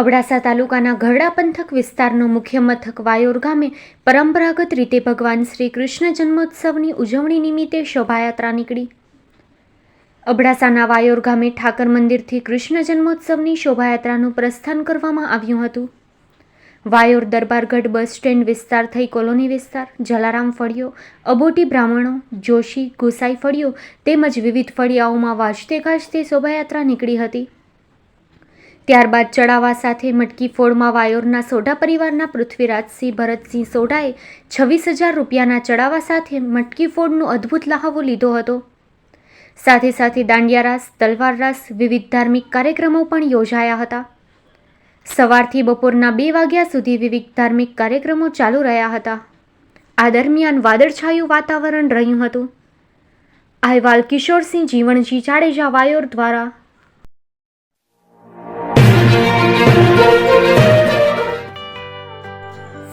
અબડાસા તાલુકાના ગરડા પંથક વિસ્તારનો મુખ્ય મથક વાયોર ગામે પરંપરાગત રીતે ભગવાન શ્રી કૃષ્ણ જન્મોત્સવની ઉજવણી નિમિત્તે શોભાયાત્રા નીકળી. અબડાસાના વાયોર ગામે ઠાકર મંદિરથી કૃષ્ણ જન્મોત્સવની શોભાયાત્રાનું પ્રસ્થાન કરવામાં આવ્યું હતું. વાયોર દરબારગઢ બસ સ્ટેન્ડ વિસ્તાર થઈ કોલોની વિસ્તાર, જલારામ ફળિયો, અબોટી બ્રાહ્મણો, જોશી, ગુસાઈ ફળિયો તેમજ વિવિધ ફળિયાઓમાં વાજતે ગાજતે શોભાયાત્રા નીકળી હતી. ત્યારબાદ ચડાવા સાથે મટકી ફોડમાં વાયોરના સોઢા પરિવારના પૃથ્વીરાજસિંહ ભરતસિંહ સોઢાએ છવ્વીસ હજાર રૂપિયાના ચડાવા સાથે મટકી ફોડનો અદ્ભુત લહાવો લીધો હતો. સાથે સાથે દાંડિયા રાસ, તલવાર રાસ, વિવિધ ધાર્મિક કાર્યક્રમો પણ યોજાયા હતા. સવારથી બપોરના બે વાગ્યા સુધી વિવિધ ધાર્મિક કાર્યક્રમો ચાલુ રહ્યા હતા. આ દરમિયાન વાદળછાયું વાતાવરણ રહ્યું હતું. અહેવાલ કિશોરસિંહ જીવણજી જાડેજા, વાયોર દ્વારા